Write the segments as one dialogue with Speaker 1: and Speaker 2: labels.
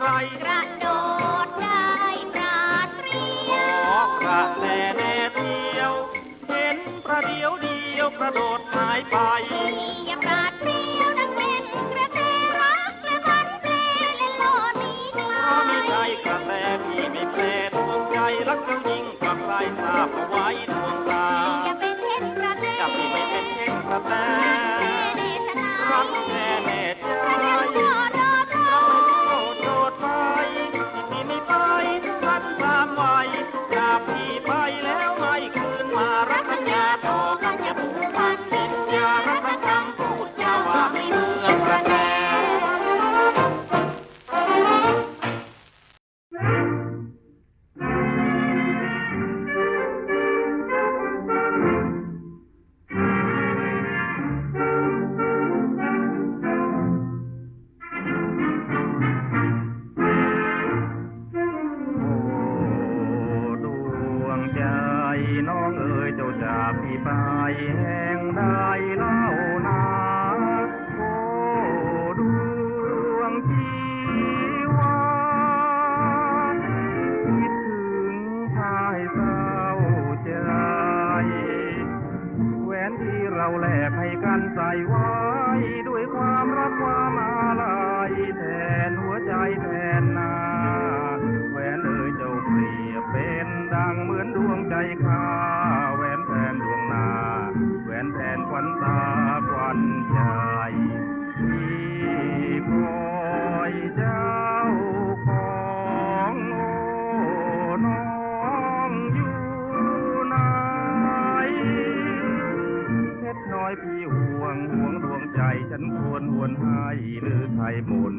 Speaker 1: ไร กระโดดได้ปราดเปรียว
Speaker 2: อกระแล
Speaker 1: แน่
Speaker 2: เดียว เห็น
Speaker 1: ประ
Speaker 2: เดียวเดียวกระโดดหายไป
Speaker 3: Bible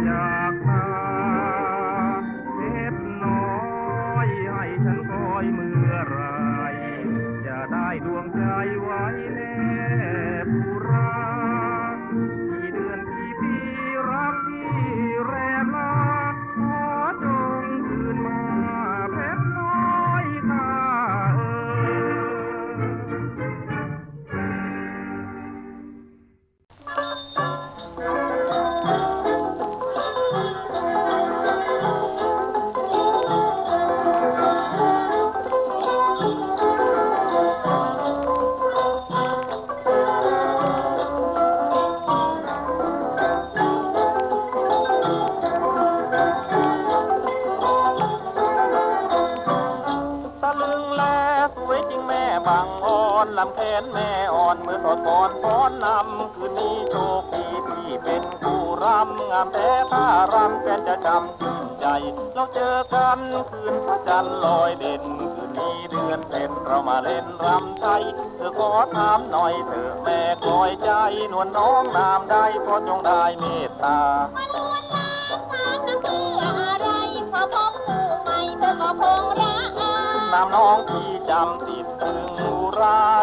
Speaker 3: Yeah.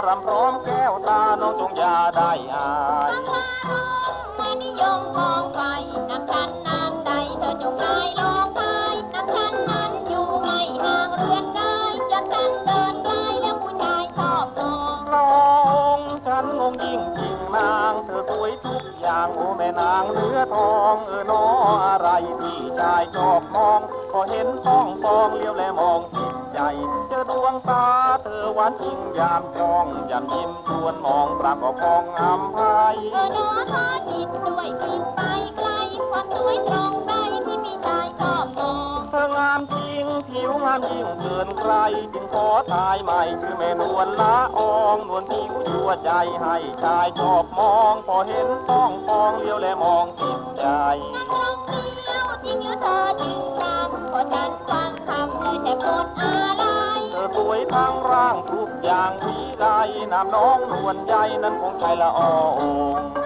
Speaker 3: รารำพร้อมแก้วตา น้องจงอย่าได้อาย
Speaker 1: คารมมานิยมมองไปน้ำฉันน้ำใดเธอจงได้ลองไปน้ำฉันนั้นอยู่ไม่ห่างเรือนได้ยันฉันเดินไกลแล้วผู้ชายชอบมอง
Speaker 3: น้องฉันงงยิ่งจริงนางเธอสวยทุกอย่างโอ้แม่นางเนื้อทองเออน้ออะไรที่ชายชอบมองพอเห็นท้องฟองเลี้ยวแลมองจิตใจเจอดวงตา เธอหวานจริงยามจ้องยามยิ้มชวนมองปรากก็พองอำไพ
Speaker 1: เธอหนอทอจิตด้วยจิตไปไกล ความสวยตรงใจที่มีชายชอบมอง
Speaker 3: เธองามจริงผิวงามยิ่งเกินใครจึงขอทายใหม่ชื่อแม่นวลละอองนวลผิวยั่วใจให้ชายชอบมอง พอเห็นต้องฟองเลี้ยวแลมองจิตใจ
Speaker 1: งามตรงเดียวจริงหรือเธอจึงรำพอฉันฟังคำเลยแต่หมดอะไร
Speaker 3: เธอ สวยทั้งร่างทุกอย่างวิไลนามน้องนวลใยนั้นคงใช่ละออง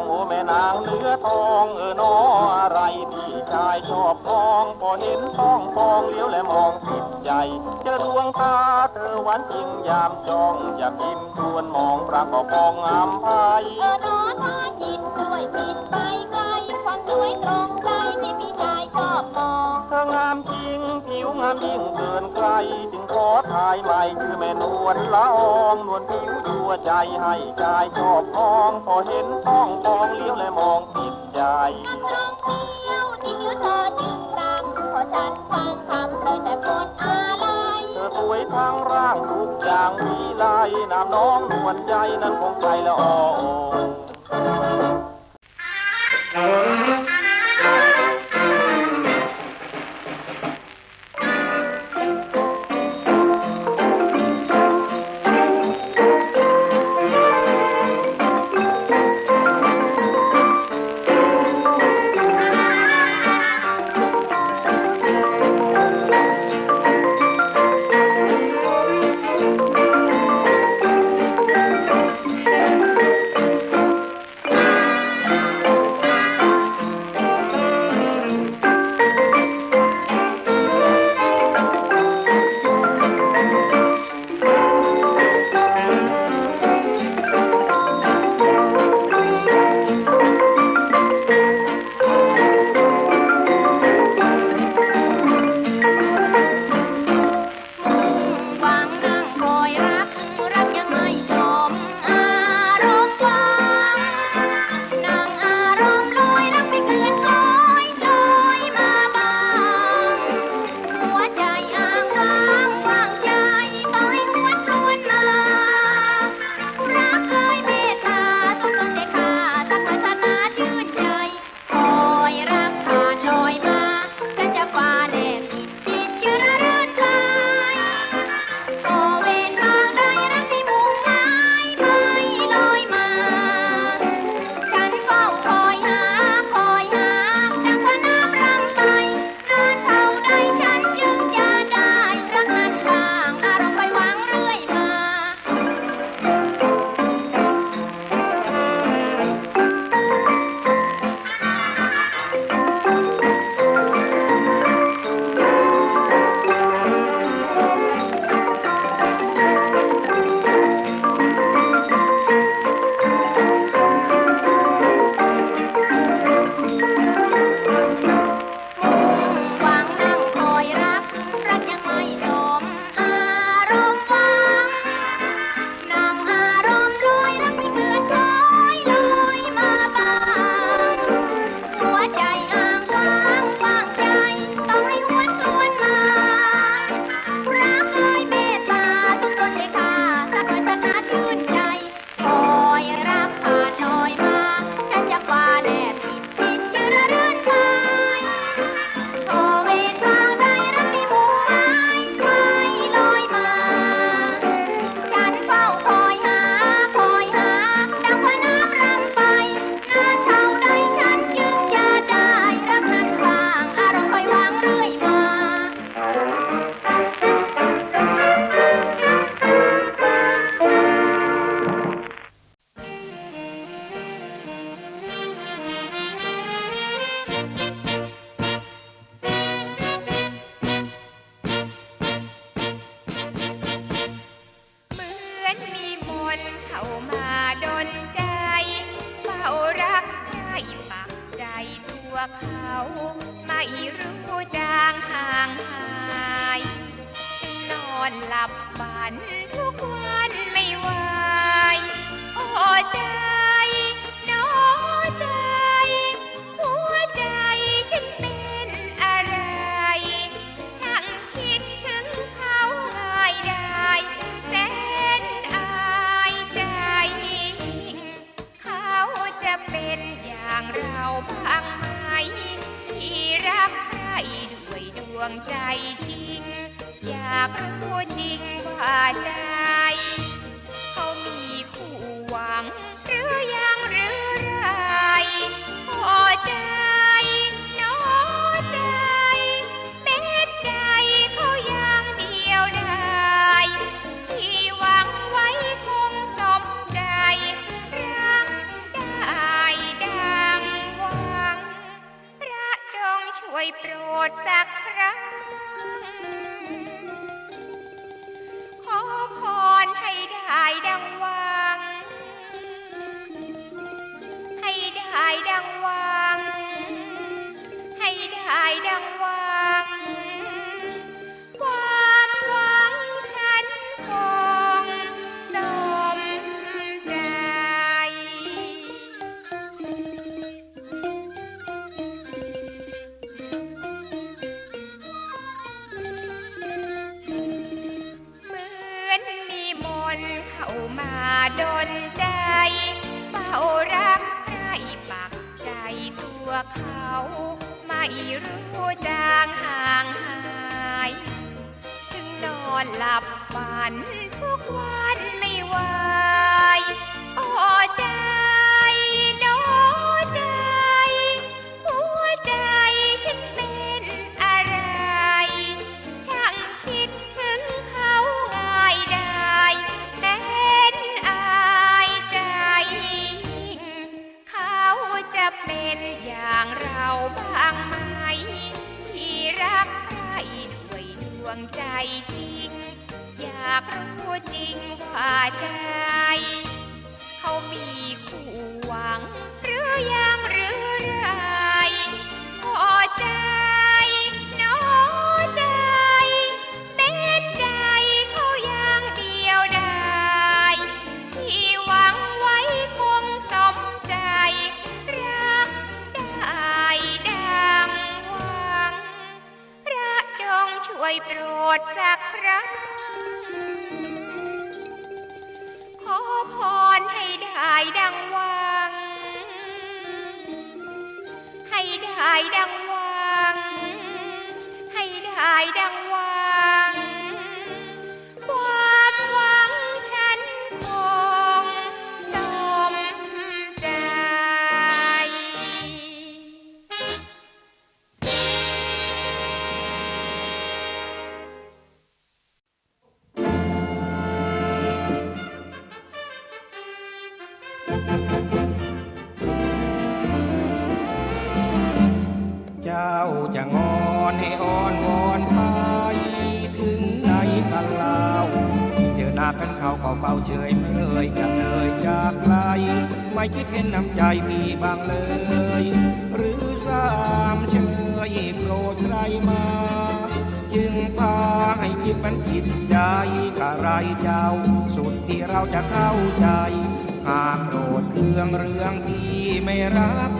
Speaker 3: างโอแม่นางเนื้อทองเออน้ออะไรที่ชายชอบทองพอเห็นต้องทองเลี้ยวและมองติดใจเจอดวงตาเธอหวานจริงยามจองอยากยิ้มชวนมองปรากก็พองอำไพ
Speaker 1: เออนอทอจิตด้วยจิตไปามยิ่ง
Speaker 3: เกินใครจึงขอทายใหม่ชื่อแม่นวลละอองนวลผิวยั่วใจให้ชายชอบมองพอเห็นต้องฟองเลี้ยวและมองติดใจ
Speaker 1: งามตรงเดียวจริงหรือเธอจึงรำพอฉันฟังคำเลยแต่หมดอะไร
Speaker 3: เธอสวยทั้งร่างทุกอย่างวิไลนามน้องนวลใจนั้นคงใจละออง
Speaker 4: อนหลับฝันทุกวันไม่ไหวโอ้ใจหนอใจ หัวใจฉันเป็นอะไร ช่างคิดถึงเขาง่ายได้ แสนอายใจเขาจะเป็นอย่างเราบ้างไหมที่รักใครด้วยดวงใจากรู้จริงว่าใจ เขาไม่รู้จางห่างหาย ถึงนอนหลับฝันทุกวันไม่ว่า วงใจจริง อยากรู้จริงว่าใจ เฉ
Speaker 5: ยเมยกันเลยจากไกลไม่คิดเห็นน้ำใจพี่บ้างเลย หรือสามเชยโกรธใครมา จึงพาให้คิดมันผิดใจกะไรเจ้า สุดที่เราจะเข้าใจ หากโกรธเคืองเรื่องที่ไม่รัก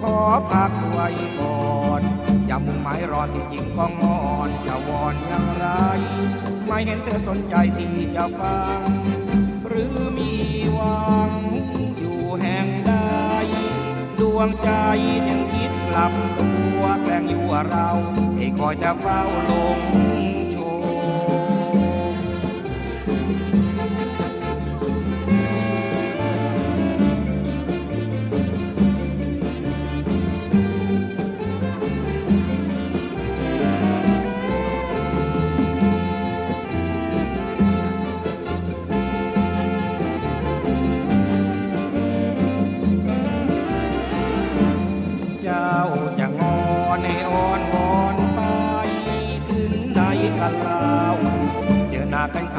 Speaker 5: ขอพักไว้ก่อนอย่ามุ่งหมายรอนที่จริงก็งอนจะวอนอย่างไร ไม่เห็นเธอสนใจที่จะฟัง หรือมีหวัง อยู่แห่งใด ดวงใจยังคิดกลับตัวแกล้งอยู่เราให้คอยจะเฝ้าลง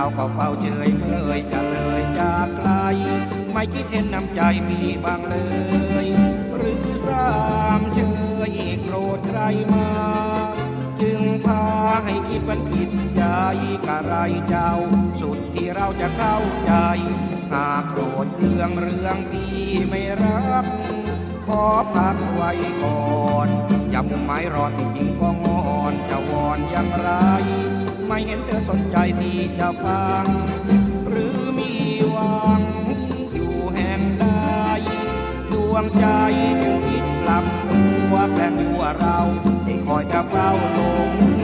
Speaker 5: อหน้าเขาเฝ้าเฉยเมยจะเลยจากไกล ไม่คิดเห็นน้ำใจมีบางเลย หรือสามเชมา จึงพาให้คิดวันผิดใจกะไรเจ้า สุดที่เราจะเข้าใจ หากโกรธเคืองเรื่องที่ไม่รับขอพักไว้ก่อนอย่ามุ่งหมายรอที่จริงก็งอนจะวอนอย่างไร ไม่เห็นเธอสนใจที่จะฟัง หรือมีหวังอยู่แห่งใดดวงใจจึงคิดกลับตัวแกล้งยั่วเราที่คอยจะเฝ้าลง